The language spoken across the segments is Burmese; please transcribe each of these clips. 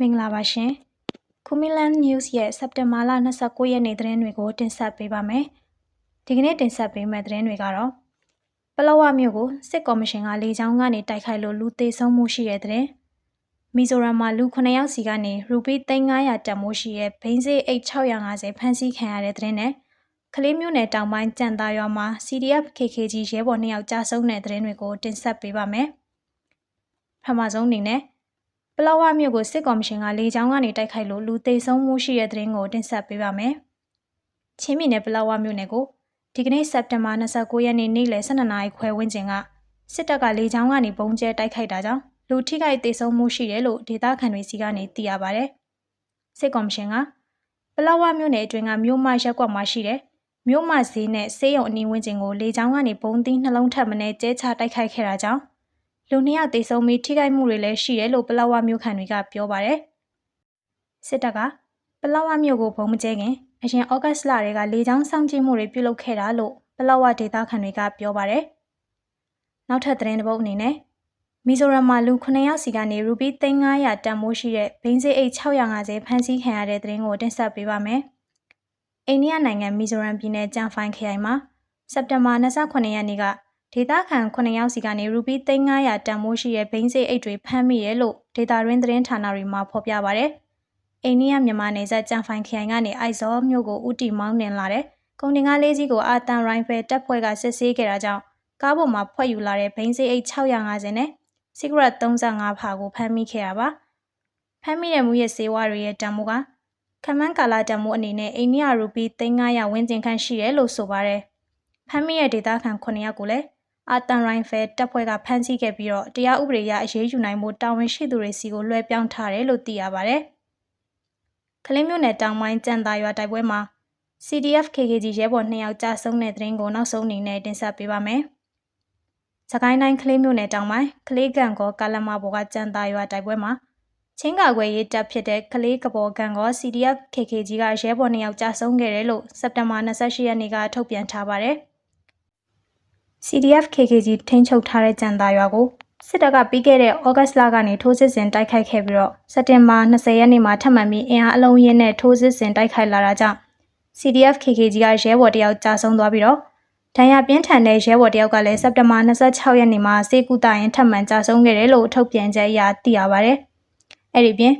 မင်္ဂလာပါရှင်။ Kumilan News ရဲ့စက်တင်ဘာလ29ရက်နေ့သတင်းတွေကို တင်ဆက်ပေးပါမယ်။ဒီကနေ့တင်ဆက်ပေးမယ့်သတင်းတွေကတော့ပလောဝမြို့ကိုစစ်ကော်မရှင်ကလေကြောင်းကနေတိုက်ခိုက်လို့လူသေဆုံးမှုရှိတဲ့သတင်း။မီဇိုရမ်မှာလူ9ယောက်စီကနေရူပီ3900တန်မိုးရှိတဲ့ဘိန်းစေးအိတ်650ဖမ်းဆီးခံရတဲ့သတင်းနဲ့ကလေးမျိုးနယ်တောင်ပိုင်းကြံသာရွာမှာ CDF KKG ရဲဘော်2ယောက်ကြာဆုံးတဲ့သတင်းတွေကိုတင်ဆက်ပေးပါမယ်။ပထမဆုံးအနေနဲ့ ပလောဝမြို့ကိုစစ်ကော်မရှင်ကလေကြောင်းကနေတိုက်ခိုက်လို့လူသေဆုံးမှုရှိတဲ့သတင်းကိုတင်ဆက်ပေးပါမယ်။ချင်းပြည်နယ်ပလောဝမြို့နယ်ကိုဒီကနေ့စက်တင်ဘာ29ရက်နေ့နေ့လယ်12နာရီခွဲဝန်းကျင်ကစစ်တပ်ကလေကြောင်းကနေပုံကျဲတိုက်ခိုက်တာကြောင့်လူထိခိုက်သေဆုံးမှုရှိတယ်လို့ဒေသခံတွေစီကနေသိရပါဗျ။စစ်ကော်မရှင်ကပလောဝမြို့နယ်အတွင်းကမြို့မရက်ကွက်မှာရှိတဲ့မြို့မဈေးနဲ့စေးရုံအနီးဝန်းကျင်ကိုလေကြောင်းကနေပုံသီးနှလုံးထပ်မနေကျဲချတိုက်ခိုက်ခဲ့တာကြောင့် လူနှစ်ယောက်သေဆုံးပြီးထိခိုက်မှုတွေလည်းရှိတယ်လို့ပလောဝမြို့ခံတွေကပြောပါတယ်။စစ်တပ်ကပလောဝမြို့ကိုဘုံမကျဲခင်အရင်ဩဂတ်စ်လတွေကလေကြောင်းစောင့်ကြည့်မှုတွေပြုလုပ်ခဲ့တာလို့ပလောဝဒေသခံတွေကပြောပါတယ်။နောက်ထပ်သတင်းတစ်ပုဒ်အနေနဲ့မီဇိုရမ်မှာလူ9ယောက်စီကနေရူပီ3900တန်မိုးရှိတဲ့ဘိန်းစေးအိတ်650ဖမ်းဆီးခံရတဲ့သတင်းကိုတင်ဆက်ပေးပါမယ်။အိန္ဒိယနိုင်ငံမီဇိုရမ်ပြည်နယ်ကြံဖိုင်ခရိုင်မှာစက်တင်ဘာ29ရက်နေ့က ဒေသခံ9ယောက်စီကနေရူပီ3900တန်မိုးရှိတဲ့ဘိန်းစေးအိတ်တွေဖမ်းမိတယ်လို့ဒေတာရင်းသတင်းဌာနတွေမှာဖော်ပြပါဗျ။အိန္ဒိယမြန်မာနယ်စပ်ကြံဖိုင်ခရိုင်ကနေအိုက်ဇောမြို့ကိုဥတီမောင်းနှင်လာတဲ့ကုန်တင်ကားလေးစီးကိုအာတန်ရိုင်ဖယ်တပ်ဖွဲ့ကစစ်ဆေးခဲ့တာကြောင့်ကားပေါ်မှာဖွဲ့ယူလာတဲ့ဘိန်းစေးအိတ်650နဲ့စီဂရက်35ဖာကိုဖမ်းမိခဲ့တာပါ။ဖမ်းမိတဲ့မူရဲ့စေဝါတွေရဲ့တန်မိုးကခမန်းကာလာတန်မိုးအနေနဲ့အိန္ဒိယရူပီ3900ဝန်းကျင်ခန့်ရှိတယ်လို့ဆိုပါတယ်။ဖမ်းမိရဲ့ဒေတာခန်9ယောက်ကိုလည်း အာတန်ရိုင်ဖယ်တပ်ဖွဲ့ကဖမ်းဆီးခဲ့ပြီးတော့တရားဥပဒေအရအရေးယူနိုင်မှုတာဝန်ရှိသူတွေစီကိုလွှဲပြောင်းထားတယ်လို့သိရပါဗျ။ကလင်းမြို့နယ်တောင်ပိုင်းကြံသာရွာတိုက်ပွဲမှာ CDF KKG ရဲဘော်2ယောက်ကြာဆုံးတဲ့သတင်းကိုနောက်ဆုံးအနေနဲ့တင်ဆက်ပေးပါမယ်။စကိုင်းတိုင်းကလေးမြို့နယ်တောင်ပိုင်းကလေးကန်ကောကာလမဘောကကြံသာရွာတိုက်ပွဲမှာချင်းကာကွယ်ရေးတပ်ဖြစ်တဲ့ကလေးကဘော်ကန်ကော CDF KKG ကရဲဘော်2ယောက်ကြာဆုံးခဲ့တယ်လို့စက်တင်ဘာ28ရက်နေ့ကထုတ်ပြန်ထားပါတယ်။ CDF KKG ထိန်းချုပ်ထားတဲ့ကြံသာရွာကိုစစ်တပ်ကပြီးခဲ့တဲ့ဩဂတ်စ်လကနေထိုးစစ်ဆင်တိုက်ခိုက်ခဲ့ပြီးတော့စက်တင်ဘာ20ရက်နေ့မှာထပ်မံပြီးအင်အားအလုံးရင်းနဲ့ထိုးစစ်ဆင်တိုက်ခိုက်လာတာကြောင့် CDF KKG ကရဲဘော်တယောက်ကြာဆုံးသွားပြီးတော့ဒဏ်ရာပြင်းထန်တဲ့ရဲဘော်တယောက်ကလည်းစက်တင်ဘာ26ရက်နေ့မှာစေကူတာရင်ထပ်မံကြာဆုံးခဲ့တယ်လို့ထုတ်ပြန်ချက်အရသိရပါဗျ။အဲ့ဒီပြင်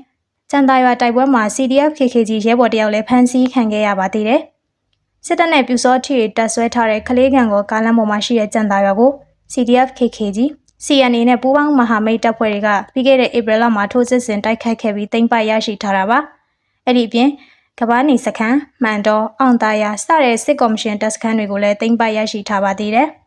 ကြံသာရွာတိုက်ပွဲမှာ CDF KKG ရဲဘော်တယောက်လည်းဖမ်းဆီးခံခဲ့ရပါသေးတယ်။ စစ်တပ်နဲ့ပြူစောထီတပ်ဆွဲထားတဲ့ကလေးကန်ကိုကားလမ်းပေါ်မှာရှိတဲ့ကြံသာရွာကို CDF KKG CNA နဲ့ပူးပေါင်းမဟာမိတ်တပ်ဖွဲ့တွေကပြီးခဲ့တဲ့ဧပြီလမှာထိုးစစ်ဆင်တိုက်ခိုက်ခဲ့ပြီးတင်ပိုက်ရရှိထားတာပါအဲ့ဒီအပြင်ကဘာနေစခန်းမှန်တော်အောင်သားရစတဲ့စစ်ကော်မရှင်တပ်စခန်းတွေကိုလည်းတင်ပိုက်ရရှိထားပါသေးတယ်။